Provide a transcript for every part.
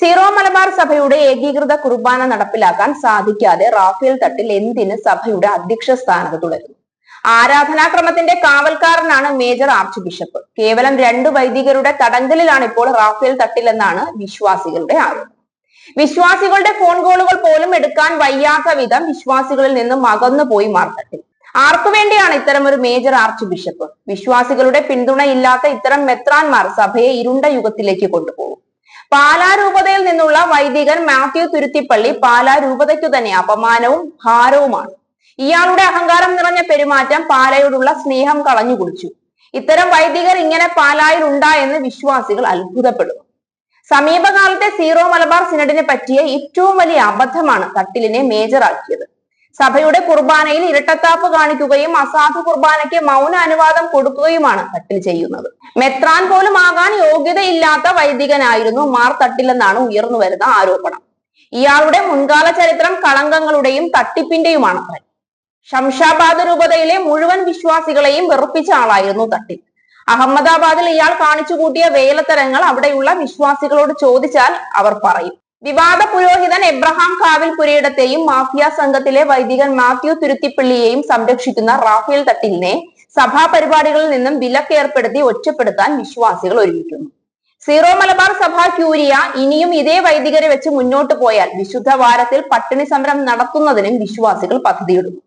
Zero Malabar സഭയുടെ ഏകീകൃത കുർബാന നടപ്പിലാക്കാൻ സാധിക്കാതെ റാഫേൽ തട്ടിൽ എന്തിന് സഭയുടെ അധ്യക്ഷ സ്ഥാനത്ത് തുടരുന്നു? ആരാധനാക്രമത്തിന്റെ കാവൽക്കാരനാണ് മേജർ ആർച്ച് ബിഷപ്പ്. കേവലം രണ്ട് വൈദികരുടെ തടങ്കലിലാണ് ഇപ്പോൾ റാഫേൽ തട്ടിൽ എന്നാണ് വിശ്വാസികളുടെ ആരോപണം. വിശ്വാസികളുടെ ഫോൺ കോളുകൾ പോലും എടുക്കാൻ വയ്യാത്ത വിധം വിശ്വാസികളിൽ നിന്നും അകന്നു പോയി മാർത്തട്ടിൽ ആർക്കു വേണ്ടിയാണ് ഇത്തരം ഒരു മേജർ ആർച്ച് ബിഷപ്പ്? വിശ്വാസികളുടെ പിന്തുണയില്ലാത്ത ഇത്തരം മെത്രാൻമാർ സഭയെ ഇരുണ്ട യുഗത്തിലേക്ക് കൊണ്ടുപോകും. പാലാ രൂപതയിൽ നിന്നുള്ള വൈദികൻ മാത്യു തുരുത്തിപ്പള്ളി പാലാ രൂപതയ്ക്കു തന്നെ അപമാനവും ഭാരവുമാണ്. ഇയാളുടെ അഹങ്കാരം നിറഞ്ഞ പെരുമാറ്റം പാലയോടുള്ള സ്നേഹം കളഞ്ഞു കുടിച്ചു. ഇത്തരം വൈദികർ ഇങ്ങനെ പാലായിൽ ഉണ്ടായെന്ന് വിശ്വാസികൾ അത്ഭുതപ്പെടും സമീപകാലത്തെ സീറോ മലബാർ സിനഡിനെ പറ്റിയ ഏറ്റവും വലിയ അബദ്ധമാണ് തട്ടിലിനെ മേജറാക്കിയത് സഭയുടെ കുർബാനയിൽ ഇരട്ടത്താപ്പ് കാണിക്കുകയും അസാധു കുർബാനയ്ക്ക് മൗന അനുവാദം കൊടുക്കുകയുമാണ് തട്ടിൽ ചെയ്യുന്നത്. മെത്രാൻ പോലും ആകാൻ യോഗ്യതയില്ലാത്ത വൈദികനായിരുന്നു മാർ തട്ടിലെന്നാണ് ഉയർന്നു വരുന്ന ആരോപണം. ഇയാളുടെ മുൻകാല ചരിത്രം കളങ്കങ്ങളുടെയും തട്ടിപ്പിന്റെയുമാണ് ശംഷാബാദ് രൂപതയിലെ മുഴുവൻ വിശ്വാസികളെയും വെറുപ്പിച്ച ആളായിരുന്നു തട്ടിൽ. അഹമ്മദാബാദിൽ ഇയാൾ കാണിച്ചു കൂട്ടിയ വേലത്തരങ്ങൾ അവിടെയുള്ള വിശ്വാസികളോട് ചോദിച്ചാൽ അവർ പറയും. വിവാദ പുരോഹിതൻ എബ്രഹാം കാവിൽ പുരയിടത്തെയും മാഫിയ സംഘത്തിലെ വൈദികൻ മാത്യു തുരുത്തിപ്പള്ളിയെയും സംരക്ഷിക്കുന്ന റാഫേൽ തട്ടിലിനെ സഭാ പരിപാടികളിൽ നിന്നും വിലക്കേർപ്പെടുത്തി ഒറ്റപ്പെടുത്താൻ വിശ്വാസികൾ ഒരുമിക്കുന്നു സീറോ മലബാർ സഭ ക്യൂരിയ ഇനിയും ഇതേ വൈദികരെ വെച്ച് മുന്നോട്ട് പോയാൽ വിശുദ്ധ വാരത്തിൽ പട്ടിണി സമരം നടത്തുന്നതിനും വിശ്വാസികൾ പദ്ധതിയിടുന്നു.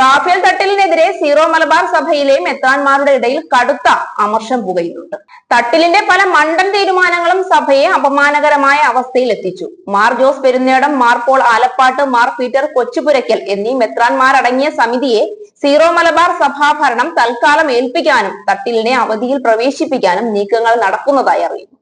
റാഫേൽ തട്ടിലിനെതിരെ സീറോ മലബാർ സഭയിലെ മെത്താന്മാരുടെ ഇടയിൽ കടുത്ത അമർഷം പുകയുന്നുണ്ട്. തട്ടിലിന്റെ പല മണ്ടൻ തീരുമാനങ്ങളും സഭയെ അപമാനകരമായ അവസ്ഥയിൽ എത്തിച്ചു. മാർ ജോസ് പെരുന്നേടം മാർ പോൾ ആലപ്പാട്ട് മാർ പീറ്റർ കൊച്ചുപുരയ്ക്കൽ എന്നീ മെത്രാൻമാരടങ്ങിയ സമിതിയെ സീറോ മലബാർ സഭാഭരണം തൽക്കാലം ഏൽപ്പിക്കാനും തട്ടിലിനെ അവധിയിൽ പ്രവേശിപ്പിക്കാനും നീക്കങ്ങൾ നടക്കുന്നതായി അറിയുന്നു.